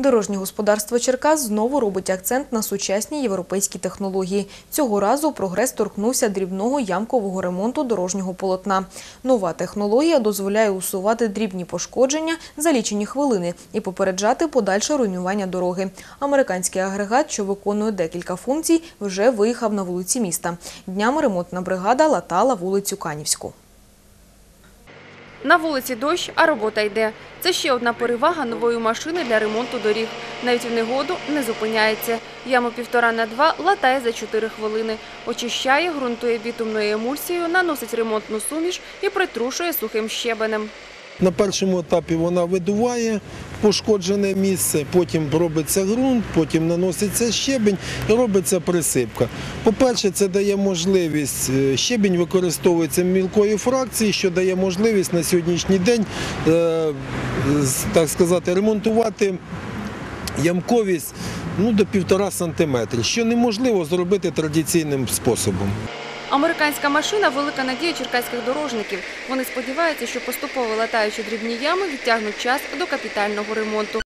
Дорожнє господарство Черкас знову робить акцент на сучасні європейські технології. Цього разу прогрес торкнувся дрібного ямкового ремонту дорожнього полотна. Нова технологія дозволяє усувати дрібні пошкодження за лічені хвилини і попереджати подальше руйнування дороги. Американський агрегат, що виконує декілька функцій, вже виїхав на вулиці міста. Днями ремонтна бригада латала вулицю Канівську. На вулиці дощ, а робота йде. Це ще одна перевага нової машини для ремонту доріг. Навіть в негоду не зупиняється. Яму півтора на два латає за чотири хвилини. Очищає, ґрунтує бітумною емульсією, наносить ремонтну суміш і притрушує сухим щебенем. На першому етапі вона видуває пошкоджене місце, потім робиться ґрунт, потім наноситься щебень і робиться присипка. По-перше, це дає можливість, е, щебень використовується мілкої фракції, що дає можливість на сьогоднішній день, е, так сказати, ремонтувати ямковість ну, до півтора сантиметри, що неможливо зробити традиційним способом. Американська машина – велика надія черкаських дорожників. Вони сподіваються, що поступово латаючи дрібні ями, відтягнуть час до капітального ремонту.